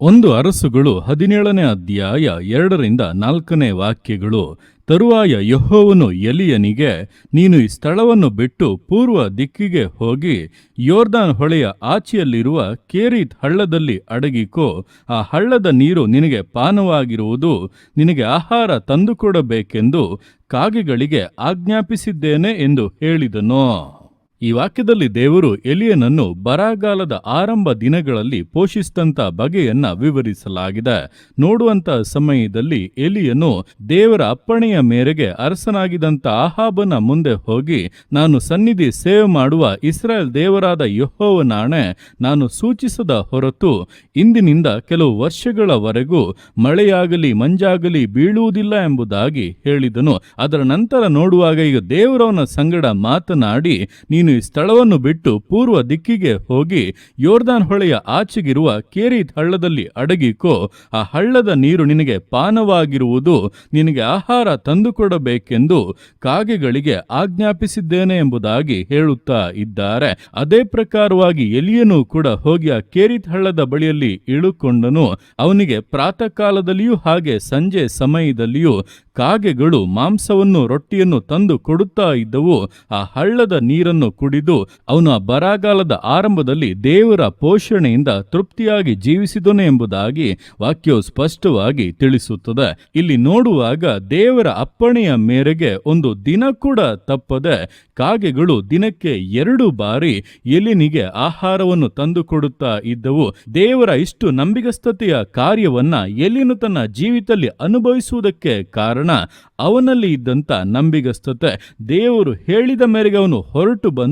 ಒಂದು ಅರಸುಗಳು ಹದಿನೇಳನೇ ಅಧ್ಯಾಯ ಎರಡರಿಂದ ನಾಲ್ಕನೇ ವಾಕ್ಯಗಳು, ತರುವಾಯ ಯಹೋವನು ಎಲಿಯನಿಗೆ, ನೀನು ಈ ಸ್ಥಳವನ್ನು ಬಿಟ್ಟು ಪೂರ್ವ ದಿಕ್ಕಿಗೆ ಹೋಗಿ ಯೋರ್ದಾನ್ ಹೊಳೆಯ ಆಚೆಯಲ್ಲಿರುವ ಕೇರಿತ್ ಹಳ್ಳದಲ್ಲಿ ಅಡಗಿಕೋ, ಆ ಹಳ್ಳದ ನೀರು ನಿನಗೆ ಪಾನವಾಗಿರುವುದು, ನಿನಗೆ ಆಹಾರ ತಂದುಕೊಡಬೇಕೆಂದು ಕಾಗೆಗಳಿಗೆ ಆಜ್ಞಾಪಿಸಿದ್ದೇನೆ ಎಂದು ಹೇಳಿದನು. ಈ ವಾಕ್ಯದಲ್ಲಿ ದೇವರು ಎಲಿಯನನ್ನು ಬರಗಾಲದ ಆರಂಭ ದಿನಗಳಲ್ಲಿ ಪೋಷಿಸಿದಂಥ ಬಗೆಯನ್ನ ವಿವರಿಸಲಾಗಿದೆ. ನೋಡುವಂತ ಸಮಯದಲ್ಲಿ ಎಲಿಯನು ದೇವರ ಅಪ್ಪಣೆಯ ಮೇರೆಗೆ ಅರಸನಾಗಿದ್ದಂಥ ಆಹಾಬನ ಮುಂದೆ ಹೋಗಿ, ನಾನು ಸನ್ನಿಧಿ ಸೇವೆ ಮಾಡುವ ಇಸ್ರಾಯೇಲ್ ದೇವರಾದ ಯಹೋವನಾಣೆ, ನಾನು ಸೂಚಿಸದ ಹೊರತು ಇಂದಿನಿಂದ ಕೆಲವು ವರ್ಷಗಳವರೆಗೂ ಮಳೆಯಾಗಲಿ ಮಂಜಾಗಲಿ ಬೀಳುವುದಿಲ್ಲ ಎಂಬುದಾಗಿ ಹೇಳಿದನು. ಅದರ ನಂತರ ನೋಡುವಾಗ ಈಗ ದೇವರವನ ಸಂಗಡ ಮಾತನಾಡಿ, ನೀನು ಈ ಸ್ಥಳವನ್ನು ಬಿಟ್ಟು ಪೂರ್ವ ದಿಕ್ಕಿಗೆ ಹೋಗಿ ಯೋರ್ದಾನ್ ಹೊಳೆಯ ಆಚೆಗಿರುವ ಕೇರಿತ್ ಹಳ್ಳದಲ್ಲಿ ಅಡಗಿಕೋ, ಆ ಹಳ್ಳದ ನೀರು ನಿನಗೆ ಪಾನವಾಗಿರುವುದು, ನಿನಗೆ ಆಹಾರ ತಂದುಕೊಡಬೇಕೆಂದು ಕಾಗೆಗಳಿಗೆ ಆಜ್ಞಾಪಿಸಿದ್ದೇನೆ ಎಂಬುದಾಗಿ ಹೇಳುತ್ತಾ ಇದ್ದಾರೆ. ಅದೇ ಪ್ರಕಾರವಾಗಿ ಎಲಿಯನು ಕೂಡ ಹೋಗಿ ಆ ಕೇರಿತ್ ಹಳ್ಳದ ಬಳಿಯಲ್ಲಿ ಇಳುಕೊಂಡನು. ಅವನಿಗೆ ಪ್ರಾತಃ ಕಾಲದಲ್ಲಿಯೂ ಹಾಗೆ ಸಂಜೆ ಸಮಯದಲ್ಲಿಯೂ ಕಾಗೆಗಳು ಮಾಂಸವನ್ನು ರೊಟ್ಟಿಯನ್ನು ತಂದು ಕೊಡುತ್ತಾ ಇದ್ದವು. ಆ ಹಳ್ಳದ ನೀರನ್ನು ಕುಡಿದು ಅವನು ಆ ಬರಗಾಲದ ಆರಂಭದಲ್ಲಿ ದೇವರ ಪೋಷಣೆಯಿಂದ ತೃಪ್ತಿಯಾಗಿ ಜೀವಿಸಿದನು ಎಂಬುದಾಗಿ ವಾಕ್ಯವು ಸ್ಪಷ್ಟವಾಗಿ ತಿಳಿಸುತ್ತದೆ. ಇಲ್ಲಿ ನೋಡುವಾಗ ದೇವರ ಅಪ್ಪಣೆಯ ಮೇರೆಗೆ ಒಂದು ದಿನ ಕೂಡ ತಪ್ಪದೆ ಕಾಗೆಗಳು ದಿನಕ್ಕೆ ಎರಡು ಬಾರಿ ಎಲಿನಿಗೆ ಆಹಾರವನ್ನು ತಂದುಕೊಡುತ್ತಾ ಇದ್ದವು. ದೇವರ ಇಷ್ಟು ನಂಬಿಗಸ್ತತೆಯ ಕಾರ್ಯವನ್ನ ಎಲಿನು ತನ್ನ ಜೀವಿತದಲ್ಲಿ ಅನುಭವಿಸುವುದಕ್ಕೆ ಕಾರಣ ಅವನಲ್ಲಿ ಇದ್ದಂತ ನಂಬಿಗಸ್ತತೆ. ದೇವರು ಹೇಳಿದ ಮೇರೆಗೆ ಅವನು ಹೊರಟು ಬಂದು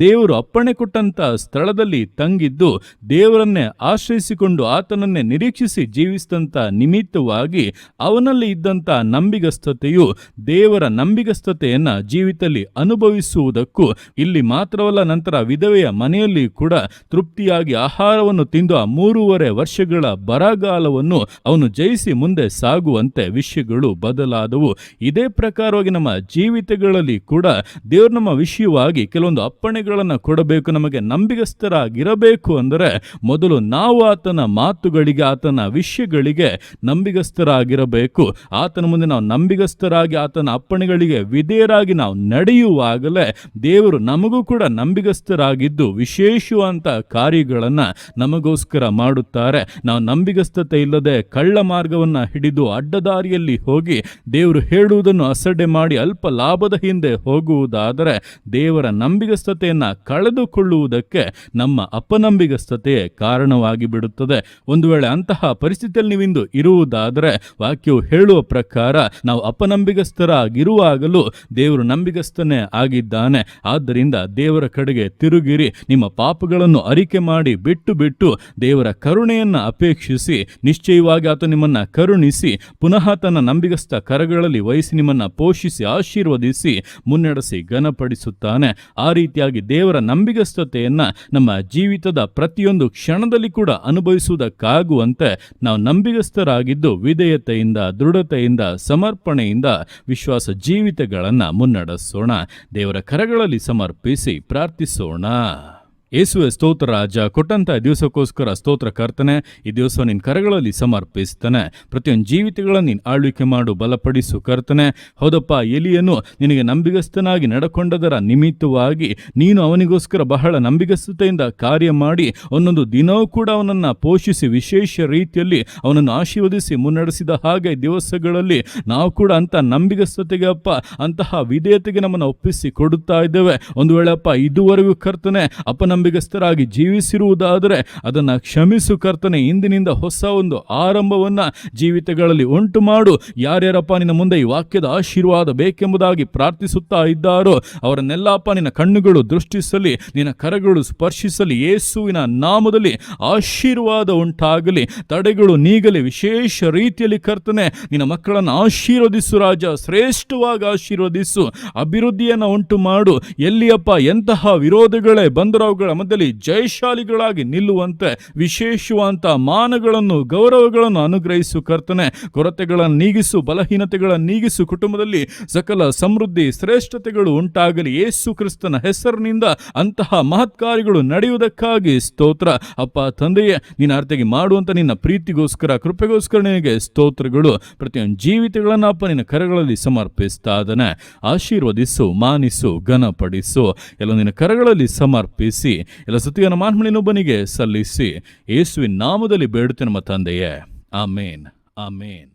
ದೇವರು ಅಪ್ಪಣೆ ಕೊಟ್ಟಂತ ಸ್ಥಳದಲ್ಲಿ ತಂಗಿದ್ದು ದೇವರನ್ನೇ ಆಶ್ರಯಿಸಿಕೊಂಡು ಆತನನ್ನೇ ನಿರೀಕ್ಷಿಸಿ ಜೀವಿಸಿದಂಥ ನಿಮಿತ್ತವಾಗಿ ಅವನಲ್ಲಿ ಇದ್ದಂಥ ನಂಬಿಗಸ್ತತೆಯು ದೇವರ ನಂಬಿಗಸ್ಥತೆಯನ್ನ ಜೀವಿತದಲ್ಲಿ ಅನುಭವಿಸುವುದಕ್ಕೂ ಇಲ್ಲಿ ಮಾತ್ರವಲ್ಲ ನಂತರ ವಿಧವೆಯ ಮನೆಯಲ್ಲಿ ಕೂಡ ತೃಪ್ತಿಯಾಗಿ ಆಹಾರವನ್ನು ತಿಂದು ಆ ಮೂರುವರೆ ವರ್ಷಗಳ ಬರಗಾಲವನ್ನು ಅವನು ಜಯಿಸಿ ಮುಂದೆ ಸಾಗುವಂತೆ ವಿಷಯಗಳು ಬದಲಾದವು. ಇದೇ ಪ್ರಕಾರವಾಗಿ ನಮ್ಮ ಜೀವಿತಗಳಲ್ಲಿ ಕೂಡ ದೇವರು ನಮ್ಮ ವಿಷಯವಾಗಿ ಕೆಲವೊಂದು ಅಪ್ಪಣೆಗಳನ್ನು ಕೊಡಬೇಕು, ನಮಗೆ ನಂಬಿಗಸ್ತರಾಗಿರಬೇಕು ಅಂದರೆ ಮೊದಲು ನಾವು ಆತನ ಮಾತುಗಳಿಗೆ, ಆತನ ವಿಷಯಗಳಿಗೆ ನಂಬಿಗಸ್ತರಾಗಿರಬೇಕು ಆತನ ಮುಂದೆ ನಾವು ನಂಬಿಗಸ್ತರಾಗಿ ಆತನ ಅಪ್ಪಣೆಗಳಿಗೆ ವಿಧೇಯರಾಗಿ ನಾವು ನಡೆಯುವಾಗಲೇ ದೇವರು ನಮಗೂ ಕೂಡ ನಂಬಿಗಸ್ತರಾಗಿದ್ದು ವಿಶೇಷವಂತ ಕಾರ್ಯಗಳನ್ನು ನಮಗೋಸ್ಕರ ಮಾಡುತ್ತಾರೆ. ನಾವು ನಂಬಿಗಸ್ತತೆ ಇಲ್ಲದೆ ಕಳ್ಳ ಮಾರ್ಗವನ್ನ ಹಿಡಿದು ಅಡ್ಡದಾರಿಯಲ್ಲಿ ಹೋಗಿ ದೇವರು ಹೇಳುವುದನ್ನು ಅಸಡ್ಡೆ ಮಾಡಿ ಅಲ್ಪ ಲಾಭದ ಹಿಂದೆ ಹೋಗುವುದಾದರೆ ದೇವರ ನಂಬಿಗಸ್ತತೆಯನ್ನ ಕಳೆದುಕೊಳ್ಳುವುದಕ್ಕೆ ನಮ್ಮ ಅಪನಂಬಿಗಸ್ತತೆಯೇ ಕಾರಣವಾಗಿ ಬಿಡುತ್ತದೆ ಒಂದು ವೇಳೆ ಅಂತಹ ಪರಿಸ್ಥಿತಿಯಲ್ಲಿ ನೀವಿಂದು ಇರುವುದಾದರೆ ವಾಕ್ಯವು ಹೇಳುವ ಪ್ರಕಾರ ನಾವು ಅಪನಂಬಿಗಸ್ತರಾಗಿರುವಾಗಲೂ ದೇವರು ನಂಬಿಗಸ್ತನೇ ಆಗಿದ್ದಾನೆ. ಆದ್ದರಿಂದ ದೇವರ ಕಡೆಗೆ ತಿರುಗಿರಿ, ನಿಮ್ಮ ಪಾಪಗಳನ್ನು ಅರಿಕೆ ಮಾಡಿ ಬಿಟ್ಟು ಬಿಟ್ಟು ದೇವರ ಕರುಣೆಯನ್ನು ಅಪೇಕ್ಷಿಸಿ, ನಿಶ್ಚಯವಾಗಿ ಆತ ನಿಮ್ಮನ್ನ ಕರುಣಿಸಿ, ಪುನಃ ತನ್ನ ನಂಬಿಗಸ್ತ ಕರಗಳಲ್ಲಿ ವಹಿಸಿ ನಿಮ್ಮನ್ನ ಪೋಷಿಸಿ, ಆಶೀರ್ವದಿಸಿ, ಮುನ್ನಡೆಸಿ ಘನಪಡಿಸುತ್ತಾನೆ. ಆ ರೀತಿಯಾಗಿ ದೇವರ ನಂಬಿಗಸ್ತತೆಯನ್ನು ನಮ್ಮ ಜೀವಿತದ ಪ್ರತಿಯೊಂದು ಕ್ಷಣದಲ್ಲಿ ಕೂಡ ಅನುಭವಿಸುವುದಕ್ಕಾಗುವಂತೆ ನಾವು ನಂಬಿಗಸ್ತರಾಗಿದ್ದು ವಿಧೇಯತೆಯಿಂದ, ದೃಢತೆಯಿಂದ, ಸಮರ್ಪಣೆಯಿಂದ ವಿಶ್ವಾಸ ಜೀವಿತಗಳನ್ನು ಮುನ್ನಡೆಸೋಣ. ದೇವರ ಕರಗಳಲ್ಲಿ ಸಮರ್ಪಿಸಿ ಪ್ರಾರ್ಥಿಸೋಣ. ಯೇಸುವೆ ಸ್ತೋತ್ರ ರಾಜ, ಕೊಟ್ಟಂತ ದಿವಸಕ್ಕೋಸ್ಕರ ಸ್ತೋತ್ರ ಕರ್ತನೆ, ಈ ದಿವಸ ನಿನ್ನ ಕರಗಳಲ್ಲಿ ಸಮರ್ಪಿಸ್ತಾನೆ. ಪ್ರತಿಯೊಂದು ಜೀವಿತಗಳನ್ನು ನೀನು ಆಳ್ವಿಕೆ ಮಾಡು, ಬಲಪಡಿಸು ಕರ್ತನೆ. ಹೌದಪ್ಪ ಎಲಿಯನ್ನು ನಿನಗೆ ನಂಬಿಗಸ್ತನಾಗಿ ನಡಕೊಂಡದರ ನಿಮಿತ್ತವಾಗಿ ನೀನು ಅವನಿಗೋಸ್ಕರ ಬಹಳ ನಂಬಿಗಸ್ತತೆಯಿಂದ ಕಾರ್ಯ ಮಾಡಿ, ಒಂದೊಂದು ದಿನವೂ ಕೂಡ ಅವನನ್ನು ಪೋಷಿಸಿ ವಿಶೇಷ ರೀತಿಯಲ್ಲಿ ಅವನನ್ನು ಆಶೀರ್ವದಿಸಿ ಮುನ್ನಡೆಸಿದ ಹಾಗೆ ದಿವಸಗಳಲ್ಲಿ ನಾವು ಕೂಡ ಅಂತ ನಂಬಿಗಸ್ತತೆಗೆ ಅಪ್ಪ, ಅಂತಹ ವಿಧೇಯತೆಗೆ ನಮ್ಮನ್ನು ಒಪ್ಪಿಸಿ ಕೊಡುತ್ತಾ ಇದ್ದೇವೆ. ಒಂದು ವೇಳೆ ಅಪ್ಪ, ಇದುವರೆಗೂ ಕರ್ತನೆ ಅಪನಂಬಿಗಸ್ತರಾಗಿ ಜೀವಿಸಿರುವುದಾದರೆ ಅದನ್ನು ಕ್ಷಮಿಸು ಕರ್ತನೆ, ಇಂದಿನಿಂದ ಹೊಸ ಒಂದು ಆರಂಭವನ್ನ ಜೀವಿತಗಳಲ್ಲಿ ಉಂಟು ಮಾಡು. ಯಾರ್ಯಾರಪ್ಪ ನಿನ್ನ ಮುಂದೆ ಈ ವಾಕ್ಯದ ಆಶೀರ್ವಾದ ಬೇಕೆಂಬುದಾಗಿ ಪ್ರಾರ್ಥಿಸುತ್ತಾ ಇದ್ದಾರೋ ಅವರನ್ನೆಲ್ಲಪ್ಪ ನಿನ್ನ ಕಣ್ಣುಗಳು ದೃಷ್ಟಿಸಲಿ, ನಿನ್ನ ಕರಗಳು ಸ್ಪರ್ಶಿಸಲಿ, ಯೇಸುವಿನ ನಾಮದಲ್ಲಿ ಆಶೀರ್ವಾದ ಉಂಟಾಗಲಿ, ತಡೆಗಳು ನೀಗಲಿ. ವಿಶೇಷ ರೀತಿಯಲ್ಲಿ ಕರ್ತನೆ, ನಿನ್ನ ಮಕ್ಕಳನ್ನು ಆಶೀರ್ವದಿಸು ರಾಜ, ಶ್ರೇಷ್ಠವಾಗಿ ಆಶೀರ್ವದಿಸು. ಅಭಿವೃದ್ಧಿಯನ್ನು ಉಂಟು ಮಾಡು. ಎಲ್ಲಿಯಪ್ಪ ಎಂತಹ ವಿರೋಧಗಳೇ ಬಂದರೂ ಮಧ್ಯದಲ್ಲಿ ಜಯಶಾಲಿಗಳಾಗಿ ನಿಲ್ಲುವಂತೆ ವಿಶೇಷವಾದಂಥ ಮಾನಗಳನ್ನು, ಗೌರವಗಳನ್ನು ಅನುಗ್ರಹಿಸು ಕರ್ತನೆ. ಕೊರತೆಗಳನ್ನು ನೀಗಿಸು ಬಲಹೀನತೆಗಳನ್ನು ನೀಗಿಸು ಕುಟುಂಬದಲ್ಲಿ ಸಕಲ ಸಮೃದ್ಧಿ, ಶ್ರೇಷ್ಠತೆಗಳು ಉಂಟಾಗಲಿ. ಯೇಸು ಕ್ರಿಸ್ತನ ಹೆಸರಿನಿಂದ ಅಂತಹ ಮಹತ್ಕಾರ್ಯಗಳು ನಡೆಯುವುದಕ್ಕಾಗಿ ಸ್ತೋತ್ರ. ಅಪ್ಪ, ತಂದೆಯೇ ನೀನು ಅರ್ಥಗೆ ಮಾಡುವಂತ ನಿನ್ನ ಪ್ರೀತಿಗೋಸ್ಕರ, ಕೃಪೆಗೋಸ್ಕರ ನಿನಗೆ ಸ್ತೋತ್ರಗಳು. ಪ್ರತಿಯೊಂದು ಜೀವಿತಗಳನ್ನು ಅಪ್ಪ ನಿನ್ನ ಕರಗಳಲ್ಲಿ ಸಮರ್ಪಿಸ್ತಾ ಆಶೀರ್ವದಿಸು, ಮಾನಿಸು, ಘನಪಡಿಸು. ಎಲ್ಲ ನಿನ್ನ ಕರಗಳಲ್ಲಿ ಸಮರ್ಪಿಸಿ. ಎಲ್ಲ ಸತಿಯನ್ನು ಮಾನ್ಮಣಿನೊಬ್ಬನಿಗೆ ಸಲ್ಲಿಸಿ ಯೇಸುವಿನ ನಾಮದಲ್ಲಿ ಬೇಡುತ್ತೆ ನಮ್ಮ ತಂದೆಯೇ. ಆಮೇನ್. ಆಮೇನ್.